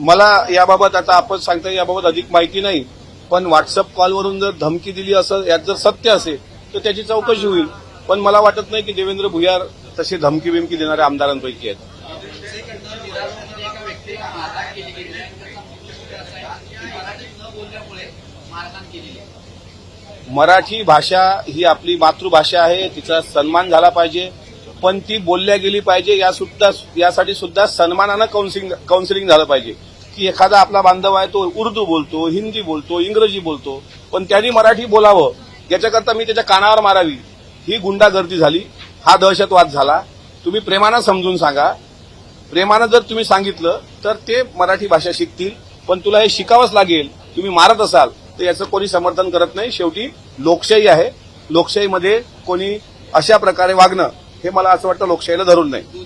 मला याबाबत आता आपण सांगता याबाबत अधिक माहिती नाही पण व्हॉट्सअप कॉलवरून जर धमकी दिली असं यात जर सत्य असेल तर त्याची चौकशी होईल. पण मला वाटत नाही की देवेंद्र भुयार तसे धमकी बिमकी देणाऱ्या आमदारांपैकी आहेत. मारहाण केलेली आहे मराठी भाषा ही आपली मातृभाषा आहे तिचा सन्मान झाला पाहिजे. पण ती बोलल्या गेली पाहिजे या सुद्धा यासाठी सुद्धा सन्मानानं काउन्सिलिंग काउन्सिलिंग झालं पाहिजे. की एखादा आपला बांधव आहे तो उर्दू बोलतो हिंदी बोलतो इंग्रजी बोलतो पण त्यांनी मराठी बोलावं याच्याकरता मी त्याच्या कानावर मारावी ही गुंडागर्दी झाली हा दहशतवाद झाला. तुम्ही प्रेमानं समजून सांगा. प्रेमानं जर तुम्ही सांगितलं तर ते मराठी भाषा शिकतील पण तुला हे शिकावंच लागेल. तुम्ही मारत असाल तर याचं कोणी समर्थन करत नाही. शेवटी लोकशाही आहे. लोकशाहीमध्ये कोणी अशा प्रकारे वागणं हे मला असं वाटतं लोकशाहीला धरून नाही.